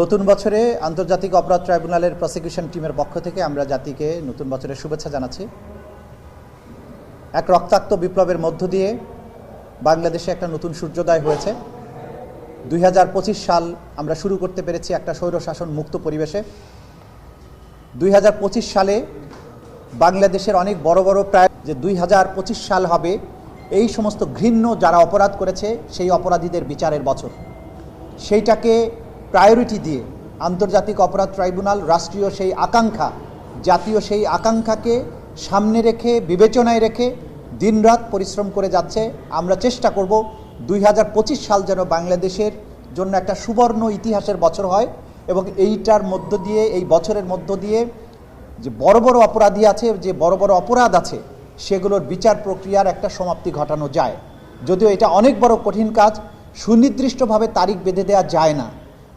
নতুন বছরে আন্তর্জাতিক অপরাধ ট্রাইব্যুনালের প্রসিকিউশন টিমের পক্ষ থেকে আমরা জাতিকে নতুন বছরের শুভেচ্ছা জানাচ্ছি। এক রক্তাক্ত বিপ্লবের মধ্য দিয়ে বাংলাদেশে একটা নতুন সূর্যোদয় হয়েছে। দুই হাজার পঁচিশ সাল আমরা শুরু করতে পেরেছি একটা স্বৈরশাসন মুক্ত পরিবেশে। দুই হাজার পঁচিশ সালে বাংলাদেশের অনেক বড় বড় প্রায় যে দুই হাজার পঁচিশ সাল হবে, এই সমস্ত ঘৃণ্য যারা অপরাধ করেছে, সেই অপরাধীদের বিচারের বছর। সেইটাকে প্রায়োরিটি দিয়ে আন্তর্জাতিক অপরাধ ট্রাইব্যুনাল রাষ্ট্রীয় সেই আকাঙ্ক্ষা, জাতীয় সেই আকাঙ্ক্ষাকে সামনে রেখে, বিবেচনায় রেখে দিনরাত পরিশ্রম করে যাচ্ছে। আমরা চেষ্টা করব দুই হাজার পঁচিশ সাল যেন বাংলাদেশের জন্য একটা সুবর্ণ ইতিহাসের বছর হয় এবং এইটার মধ্য দিয়ে, এই বছরের মধ্য দিয়ে যে বড় বড় অপরাধী আছে, যে বড় বড় অপরাধ আছে, সেগুলোর বিচার প্রক্রিয়ার একটা সমাপ্তি ঘটানো যায়। যদিও এটা অনেক বড় কঠিন কাজ, সুনির্দিষ্টভাবে তারিখ বেঁধে দেওয়া যায় না।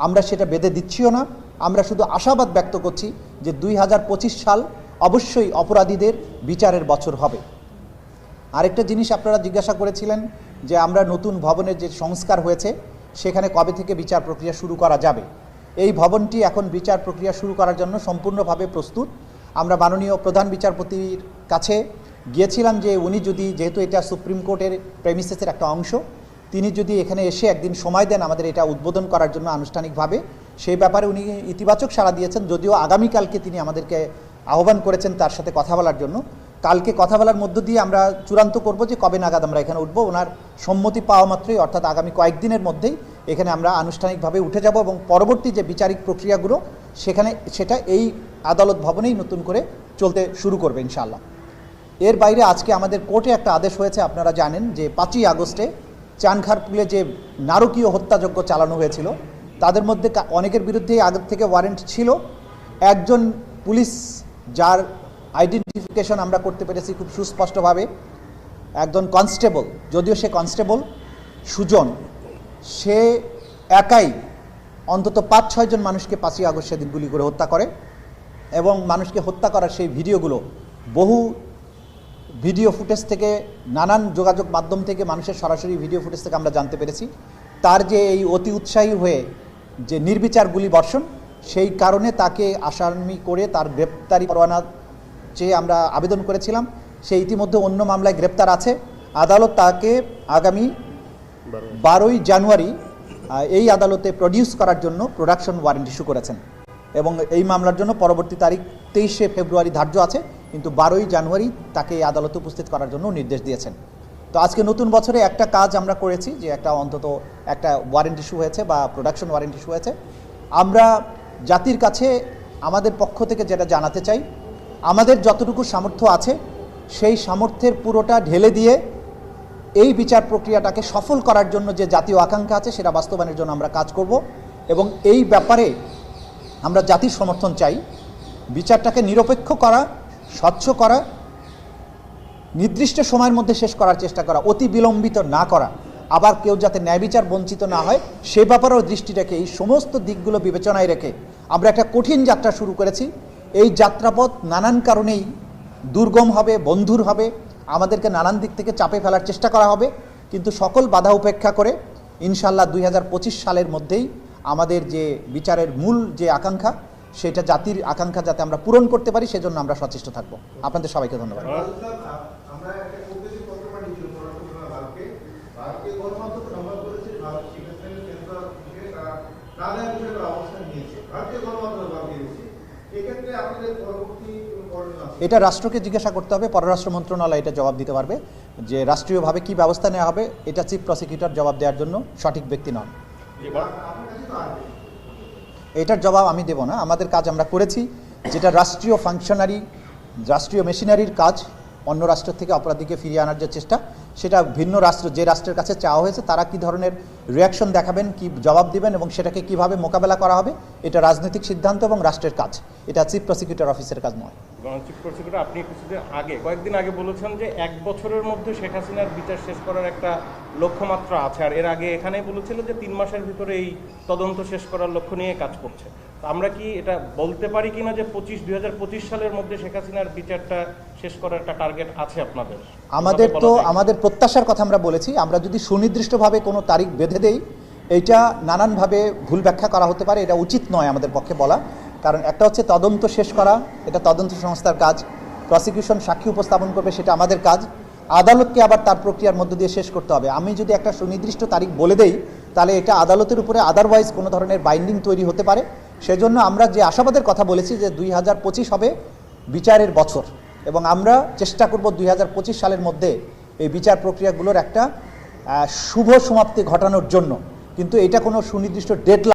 আমরা সেটা বেঁধে দিচ্ছিও না। আমরা শুধু আশাবাদ ব্যক্ত করছি যে দুই হাজার পঁচিশ সাল অবশ্যই অপরাধীদের বিচারের বছর হবে। আরেকটা জিনিস আপনারা জিজ্ঞাসা করেছিলেন যে আমরা নতুন ভবনের যে সংস্কার হয়েছে, সেখানে কবে থেকে বিচার প্রক্রিয়া শুরু করা যাবে? এই ভবনটি এখন বিচার প্রক্রিয়া শুরু করার জন্য সম্পূর্ণভাবে প্রস্তুত। আমরা মাননীয় প্রধান বিচারপতির কাছে গিয়েছিলাম যে উনি যদি, যেহেতু এটা সুপ্রিম কোর্টের প্রেমিসেসের একটা অংশ তিনি যদি এখানে এসে একদিন সময় দেন আমাদের এটা উদ্বোধন করার জন্য আনুষ্ঠানিকভাবে, সেই ব্যাপারে উনি ইতিবাচক সাড়া দিয়েছেন, যদিও আগামীকালকে তিনি আমাদেরকে আহ্বান করেছেন তার সাথে কথা বলার জন্য। কালকে কথা বলার মধ্য দিয়ে আমরা চূড়ান্ত করব যে কবে নাগাদ আমরা এখানে উঠবো। ওনার সম্মতি পাওয়া মাত্রই, অর্থাৎ আগামী কয়েকদিনের মধ্যেই এখানে আমরা আনুষ্ঠানিকভাবে উঠে যাব এবং পরবর্তী যে বিচারিক প্রক্রিয়াগুলো, সেখানে সেটা এই আদালত ভবনেই নতুন করে চলতে শুরু করবে ইনশাআল্লাহ। এর বাইরে আজকে আমাদের কোর্টে একটা আদেশ হয়েছে, আপনারা জানেন যে পাঁচই আগস্টে চানখারপুলে যে নারকীয় হত্যাযজ্ঞ চালানো হয়েছিল, তাদের মধ্যে অনেকের বিরুদ্ধেই আগের থেকে ওয়ারেন্ট ছিল। একজন পুলিশ যার আইডেন্টিফিকেশন আমরা করতে পেরেছি খুব সুস্পষ্টভাবে। একজন কনস্টেবল যদিও সে কনস্টেবল সুজন, সে একাই অন্তত পাঁচ ছয়জন মানুষকে পাঁচই আগস্ট সেদিন গুলি করে হত্যা করে এবং মানুষকে হত্যা করার সেই ভিডিওগুলো বহু ভিডিও ফুটেজ থেকে, নানান যোগাযোগ মাধ্যম থেকে মানুষের সরাসরি ভিডিও ফুটেজ থেকে আমরা জানতে পেরেছি। তার যে এই অতি উৎসাহী হয়ে যে নির্বিচার গুলি বর্ষণ, সেই কারণে তাকে আসামি করে তার গ্রেপ্তারি পরোয়ানা চেয়ে আমরা আবেদন করেছিলাম। সে ইতিমধ্যে অন্য মামলায় গ্রেপ্তার আছে। আদালত তাকে আগামী বারোই জানুয়ারি এই আদালতে প্রডিউস করার জন্য প্রোডাকশন ওয়ারেন্ট ইস্যু করেছেন। এবং এই মামলার জন্য পরবর্তী তারিখ তেইশে ফেব্রুয়ারি ধার্য আছে। কিন্তু বারোই জানুয়ারি তাকে আদালতে উপস্থিত করার জন্য নির্দেশ দিয়েছেন। তো আজকে নতুন বছরে একটা কাজ আমরা করেছি যে একটা অন্তত একটা ওয়ারেন্ট ইস্যু হয়েছে বা প্রোডাকশন ওয়ারেন্ট ইস্যু হয়েছে। আমরা জাতির কাছে, আমাদের পক্ষ থেকে যেটা জানাতে চাই, আমাদের যতটুকু সামর্থ্য আছে, সেই সামর্থ্যের পুরোটা ঢেলে দিয়ে এই বিচার প্রক্রিয়াটাকে সফল করার জন্য যে জাতীয় আকাঙ্ক্ষা আছে, সেটা বাস্তবায়নের জন্য আমরা কাজ করব এবং এই ব্যাপারে আমরা জাতির সমর্থন চাই। বিচারটাকে নিরপেক্ষ করা স্বচ্ছ করা, নির্দিষ্ট সময়ের মধ্যে শেষ করার চেষ্টা করা, অতি বিলম্বিত না করা, আবার কেউ যাতে ন্যায় বিচার বঞ্চিত না হয়, সে ব্যাপারেও দৃষ্টি রেখে, এই সমস্ত দিকগুলো বিবেচনায় রেখে আমরা একটা কঠিন যাত্রা শুরু করেছি। এই যাত্রাপথ নানান কারণেই দুর্গম হবে, বন্ধুর হবে, আমাদেরকে নানান দিক থেকে চাপে ফেলার চেষ্টা করা হবে। কিন্তু সকল বাধা উপেক্ষা করে ইনশাল্লাহ দুই হাজার পঁচিশ সালের মধ্যেই আমাদের যে বিচারের মূল যে আকাঙ্ক্ষা সেটা জাতির আকাঙ্ক্ষা যাতে আমরা পূরণ করতে পারি, সেজন্য আমরা সচেষ্ট থাকব। আপনাদের সবাইকে ধন্যবাদ। এটা রাষ্ট্রকে জিজ্ঞাসা করতে হবে, পররাষ্ট্র মন্ত্রণালয় এটা জবাব দিতে পারবে যে রাষ্ট্রীয়ভাবে কি ব্যবস্থা নেওয়া হবে, এটা চিফ প্রসিকিউটর জবাব দেওয়ার জন্য সঠিক ব্যক্তি নন আপনার কাছে তো আসবে এটার জবাব আমি দেব না। আমাদের কাজ আমরা করেছি, যেটা রাষ্ট্রীয় ফাংশনারি রাষ্ট্রীয় মেশিনারির কাজ, অন্য রাষ্ট্র থেকে অপরাধীকে ফিরিয়ে আনার যে চেষ্টা, সেটা ভিন্ন রাষ্ট্র, যে রাষ্ট্রের কাছে চাওয়া হয়েছে, তারা কি ধরনের রিয়াকশন দেখাবেন কি জবাব দিবেন এবং সেটাকে কীভাবে মোকাবেলা করা হবে এটা রাজনৈতিক সিদ্ধান্ত এবং রাষ্ট্রের কাজ। এটা চিফ প্রসিকিউটর অফিসের কাজ নয়। চিফ প্রসিকিউটর আপনি কিছুদিন আগে কয়েকদিন আগে বলেছেন যে এক বছরের মধ্যে শেখ হাসিনার বিচার শেষ করার একটা লক্ষ্যমাত্রা আছে আর এর আগে এখানে বলেছিল যে তিন মাসের ভিতরে এই তদন্ত শেষ করার লক্ষ্য নিয়ে কাজ করছে। তো আমরা কি এটা বলতে পারি কিনা যে পঁচিশ দুই সালের মধ্যে শেখ হাসিনার বিচারটা শেষ করার একটা টার্গেট আছে আপনাদের? আমাদের তো? আমাদের প্রত্যাশার কথা আমরা বলেছি আমরা যদি সুনির্দিষ্টভাবে কোনো তারিখ বেঁধে দেই এইটা নানানভাবে ভুল ব্যাখ্যা করা হতে পারে, এটা উচিত নয় আমাদের পক্ষে বলা। কারণ একটা হচ্ছে তদন্ত শেষ করা, এটা তদন্ত সংস্থার কাজ। প্রসিকিউশন সাক্ষী উপস্থাপন করবে, সেটা আমাদের কাজ। আদালতকে আবার তার প্রক্রিয়ার মধ্য দিয়ে শেষ করতে হবে। আমি যদি একটা সুনির্দিষ্ট তারিখ বলে দেই, তাহলে এটা আদালতের উপরে আদারওয়াইজ কোনো ধরনের বাইন্ডিং তৈরি হতে পারে। সেজন্য আমরা যে আশাবাদের কথা বলেছি যে দুই হাজার পঁচিশ হবে বিচারের বছর, এবং আমরা চেষ্টা করব দুই হাজার পঁচিশ সালের মধ্যে এই বিচার প্রক্রিয়াগুলোর একটা শুভ সমাপ্তি ঘটানোর জন্য। কিন্তু এটা কোনো সুনির্দিষ্ট ডেডলাইন